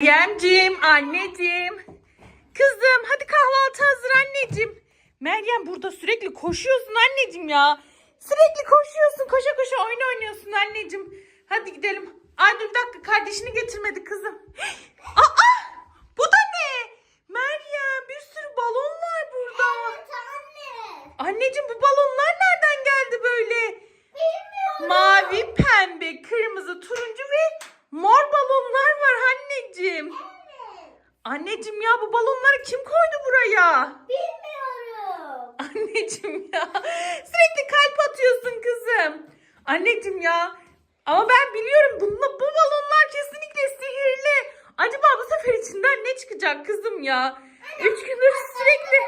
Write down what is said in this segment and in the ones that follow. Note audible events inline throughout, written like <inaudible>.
Meryemciğim, anneciğim. Kızım hadi kahvaltı hazır anneciğim. Meryem burada sürekli koşuyorsun anneciğim ya. Sürekli koşuyorsun, koşa koşa oyun oynuyorsun anneciğim. Hadi gidelim. Ay dur bir dakika kardeşini getirmedi kızım. Aa! Bu da ne? Meryem bir sürü balon var burada. anne. Anneciğim bu balonlar nereden geldi böyle? Bilmiyorum. Mavi, pembe, kırmızı, turuncu ve mor balonlar var anneciğim. Evet. Anneciğim ya bu balonları kim koydu buraya? Bilmiyorum. Anneciğim ya sürekli kalp atıyorsun kızım. Anneciğim ya ama ben biliyorum bununla, bu balonlar kesinlikle sihirli. Acaba bu sefer içinden ne çıkacak kızım ya? Üç gündür sürekli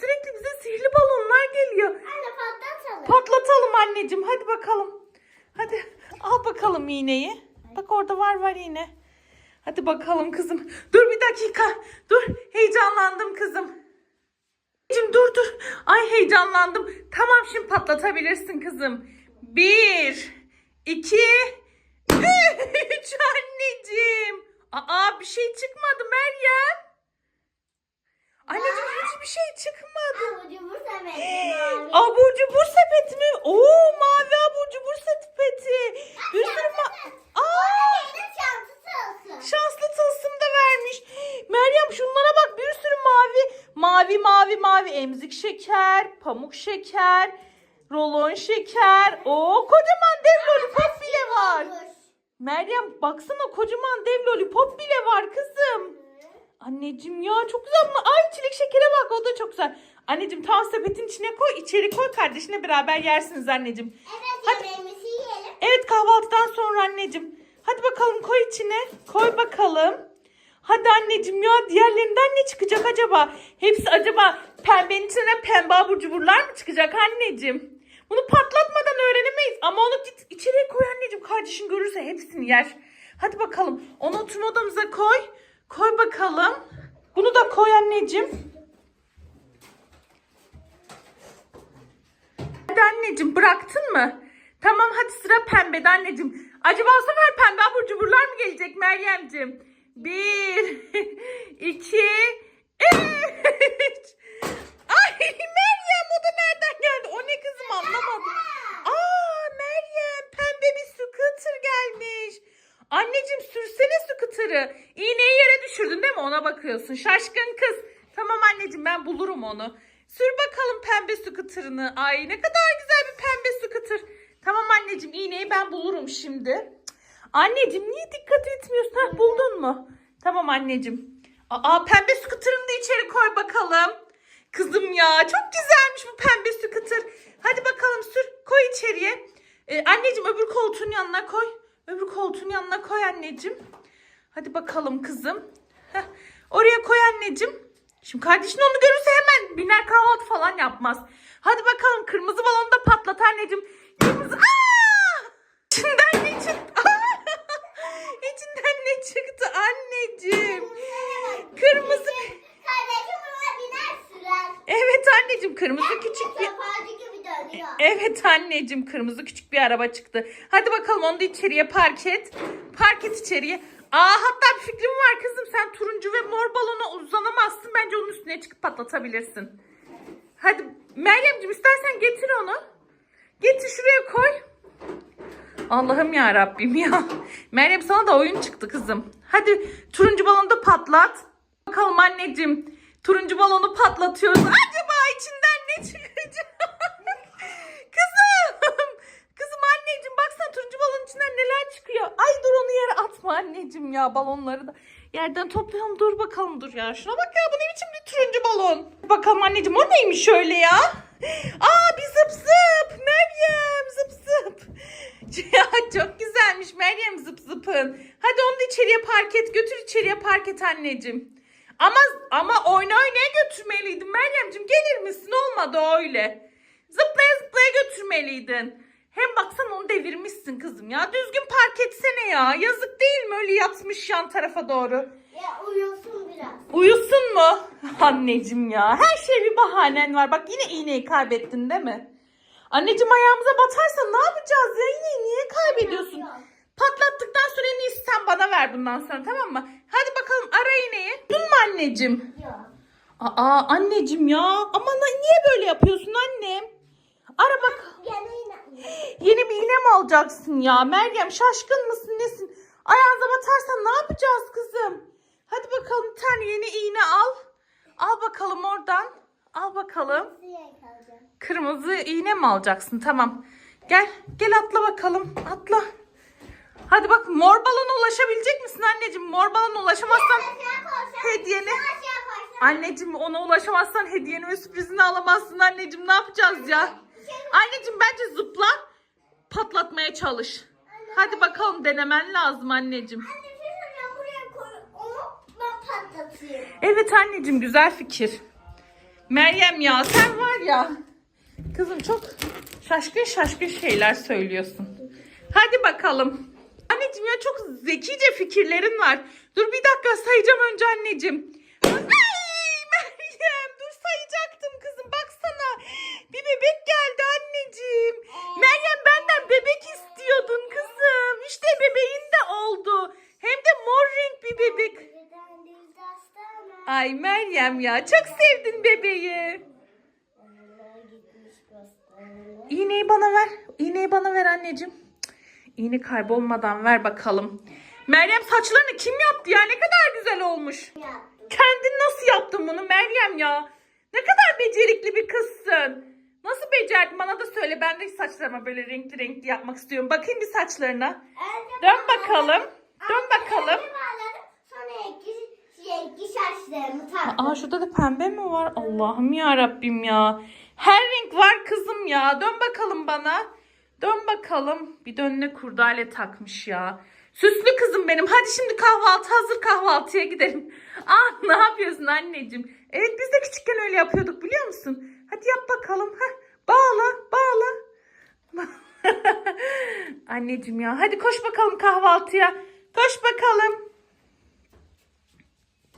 sürekli bize sihirli balonlar geliyor. Anne patlatalım. Patlatalım anneciğim hadi bakalım. Hadi al bakalım iğneyi. Bak orada var var iğne. Hadi bakalım kızım. Dur bir dakika. Dur heyecanlandım kızım. Anneciğim dur dur. Ay heyecanlandım. Tamam şimdi patlatabilirsin kızım. Bir, iki, üç <laughs> anneciğim. Aa bir şey çıkmadı Meryem. Anneciğim hiçbir şey çıkmadı. Avucu bu sefer. Abur cubur sepeti mi? Oo mavi abur cubur sepeti. Bir sürü ma- Aa, şanslı tılsım da vermiş. Meryem şunlara bak bir sürü mavi. Mavi mavi emzik şeker, pamuk şeker, rolon şeker. Oo kocaman dev lollipop bile var. Meryem baksana kocaman dev lollipop bile var kızım. Anneciğim ya çok güzel bunlar. Ay çilek şekere bak o da çok güzel. Anneciğim tam sepetin içine koy içeri koy kardeşine beraber yersiniz anneciğim. Evet Hadi. yemeğimizi yiyelim. Evet kahvaltıdan sonra anneciğim. Hadi bakalım koy içine. Koy bakalım. Hadi anneciğim ya diğerlerinden ne çıkacak acaba? Hepsi acaba pembenin içine pembe abur cuburlar mı çıkacak anneciğim? Bunu patlatmadan öğrenemeyiz. Ama onu git içeriye koy anneciğim. Kardeşin görürse hepsini yer. Hadi bakalım. Onu oturma odamıza koy. Koy bakalım. Bunu da koy anneciğim. Hadi anneciğim bıraktın mı? Tamam hadi sıra pembede anneciğim. Acaba o sefer pembe abur cuburlar mı gelecek Meryemciğim? Bir, <laughs> iki, üç. Ay Meryem o da nereden geldi? O ne kızım anlamadım. Aa Meryem pembe bir scooter gelmiş. Sürsene scooter'ı. İğneyi yere düşürdün değil mi? Ona bakıyorsun. Şaşkın kız. Tamam anneciğim ben bulurum onu. Sür bakalım pembe scooter'ını. Ay ne kadar güzel bir pembe scooter. Tamam anneciğim iğneyi ben bulurum şimdi. Anneciğim niye dikkat etmiyorsun? Ha, buldun mu? Tamam anneciğim. Aa pembe scooter'ını da içeri koy bakalım. Kızım ya çok güzelmiş bu pembe scooter. Hadi bakalım sür koy içeriye. Ee, anneciğim öbür koltuğun yanına koy. Öbür koltuğun yanına koy anneciğim. Hadi bakalım kızım. Heh, oraya koy anneciğim. Şimdi kardeşin onu görürse hemen biner kahvaltı falan yapmaz. Hadi bakalım kırmızı balonu da patlat anneciğim. Kırmızı... Aa! İçinden ne çıktı? <laughs> İçinden ne çıktı anneciğim? Kırmızı... Kardeşim buna biner sürer. Evet anneciğim kırmızı küçük Evet anneciğim kırmızı küçük bir araba çıktı. Hadi bakalım onu da içeriye park et. Park et içeriye. Aa hatta bir fikrim var kızım. Sen turuncu ve mor balona uzanamazsın. Bence onun üstüne çıkıp patlatabilirsin. Hadi Meryemciğim istersen getir onu. Getir şuraya koy. Allah'ım ya Rabbim ya. Meryem sana da oyun çıktı kızım. Hadi turuncu balonu da patlat. Bakalım anneciğim. Turuncu balonu patlatıyoruz. Acaba içinden ne çıkacak? Kızım. Kızım anneciğim baksana turuncu balonun içinden neler çıkıyor. Ay dur onu yere atma anneciğim ya balonları da. Yerden toplayalım dur bakalım dur ya. Şuna bak ya bu ne biçim bir turuncu balon. Bakalım anneciğim o neymiş öyle ya. Aa bir zıp zıp. Meryem zıp zıp. <laughs> Ya çok güzelmiş Meryem zıp zıpın. Hadi onu da içeriye park et. Götür içeriye park et anneciğim. Ama ama oyna oynaya götürmeliydin Meryemciğim. Gelir misin? Olmadı öyle. Zıplaya zıplaya götürmeliydin. Hem baksan onu devirmişsin kızım ya. Düzgün park etsene ya. Yazık değil mi öyle yatmış yan tarafa doğru. Ya uyusun biraz. Uyusun mu? <laughs> Anneciğim ya. Her şey bir bahanen var. Bak yine iğneyi kaybettin değil mi? Anneciğim ayağımıza batarsa ne yapacağız ya? Yine niye kaybediyorsun? Patlattıktan sonra en iyisi sen bana ver bundan sonra tamam mı? Hadi bakalım ara iğneyi. Dün mü anneciğim? Yok. Aa anneciğim ya. Ama niye böyle yapıyorsun annem? Ara bak. Yine. Yeni bir iğne mi alacaksın ya? Meryem şaşkın mısın nesin? Ayağınıza batarsan ne yapacağız kızım? Hadi bakalım bir tane yeni iğne al. Al bakalım oradan. Al bakalım. Kırmızı iğne mi alacaksın? Tamam. Gel. Gel atla bakalım. Atla. Hadi bak mor balona ulaşabilecek misin anneciğim? Mor balona ulaşamazsan hediyeni... Anneciğim ona ulaşamazsan hediyeni ve sürprizini alamazsın anneciğim. Ne yapacağız ya? Anneciğim bence zıpla patlatmaya çalış. Hadi bakalım denemen lazım anneciğim. Anne şey. Evet anneciğim güzel fikir. Meryem ya sen var ya. Kızım çok şaşkın şaşkın şeyler söylüyorsun. Hadi bakalım. Anneciğim ya çok zekice fikirlerin var. Dur bir dakika sayacağım önce anneciğim. Ay Meryem dur sayacaktım kızım baksana. Bir bebek geldi anneciğim. Meryem benden bebek istiyordun kızım. İşte bebeğin de oldu. Hem de mor renk bir bebek. Ay Meryem ya çok sevdin bebeği. İğneyi bana ver. İğneyi bana ver anneciğim. İğne kaybolmadan ver bakalım. Meryem saçlarını kim yaptı ya? Ne kadar güzel olmuş. Kendin nasıl yaptın bunu Meryem ya? Ne kadar becerikli bir kızsın. Nasıl becerdin bana da söyle. Ben de saçlarıma böyle renkli renkli yapmak istiyorum. Bakayım bir saçlarına. Önce Dön bağladım. bakalım. Dön Önce- bakalım. bağladım, Sonra iki, iki saçlarımı taktım. Aa şurada da pembe mi var? Allah'ım ya Rabbim ya. Her renk var kızım ya. Dön bakalım bana. Dön bakalım. Bir de önüne kurdale takmış ya. Süslü kızım benim. Hadi şimdi kahvaltı hazır kahvaltıya gidelim. <laughs> Ah ne yapıyorsun anneciğim? Evet biz de küçükken öyle yapıyorduk biliyor musun? Hadi yap bakalım. Heh, bağla bağla. <laughs> anneciğim ya hadi koş bakalım kahvaltıya. Koş bakalım.